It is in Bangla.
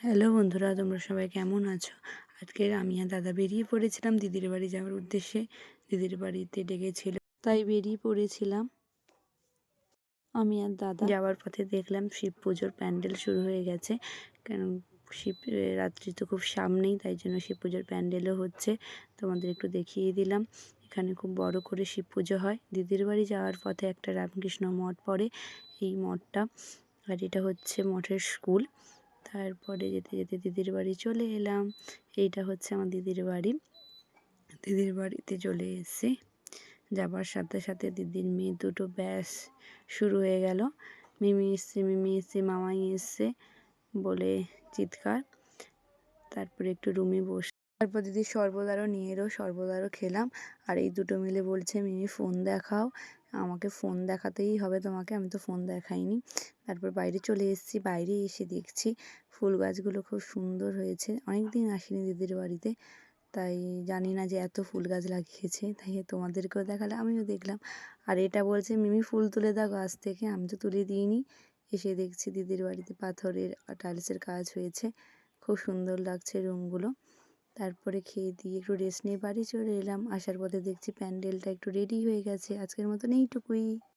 হ্যালো বন্ধুরা, তোমরা সবাই কেমন আছো? আজকে আমি আর দাদা বেরিয়ে পড়েছিলাম দিদির বাড়ি যাওয়ার উদ্দেশ্যে। দিদির বাড়িতে ডেকেছিল তাই বেরিয়ে পড়েছিলাম। আমি আর দাদা যাওয়ার পথে দেখলাম শিব পুজোর প্যান্ডেল শুরু হয়ে গেছে। কেন শিব রাত্রি তো খুব সামনেই, তাই জন্য শিব পুজোর প্যান্ডেলও হচ্ছে। তোমাদের একটু দেখিয়ে দিলাম। এখানে খুব বড় করে শিব পুজো হয়। দিদির বাড়ি যাওয়ার পথে একটা রামকৃষ্ণ মঠ পড়ে, এই মঠটা। আর এটা হচ্ছে মঠের স্কুল। তারপরে যেতে যেতে দিদির বাড়ি চলে এলাম। এইটা হচ্ছে আমার দিদির বাড়ি। দিদির বাড়িতে চলে এসেছি। যাবার সাথে সাথে দিদির মেয়ে দুটো ব্যাস শুরু হয়ে গেল। মিমি এসছে মিমি এসছে, মামাই এসছে বলে চিৎকার। তারপরে একটু রুমে বস তারপর দিদি সর্বদারও নিয়ে এলো সর্বদারও খেলাম। আর এই দুটো মিলে বলছে, মিমি ফোন দেখাও। আমাকে ফোন দেখাতেই হবে তোমাকে, আমি তো ফোন দেখাইনি। তারপর বাইরে চলে এসেছি, বাইরে এসে দেখছি ফুল গাছগুলো খুব সুন্দর হয়েছে। অনেক দিন আসিনি দিদির বাড়িতে, তাই জানি না যে এত ফুল গাছ লাগিয়েছে, তাই তোমাদেরকেও দেখালে আমিও দেখলাম। আর এটা বলছে, মিমি, ফুল তুলে দাও গাছ থেকে, আমি তো তুলে দিইনি। এসে দেখছি দিদির বাড়িতে পাথরের টাইলসের কাজ হয়েছে। খুব সুন্দর লাগছে রুমগুলো তারপরে খেয়ে দিয়ে একটু রেস্ট নিয়ে বাড়ি চলে এলাম। আসার পথে দেখছি প্যান্ডেলটা একটু রেডি হয়ে গেছে। আজকের মতন এইটুকুই।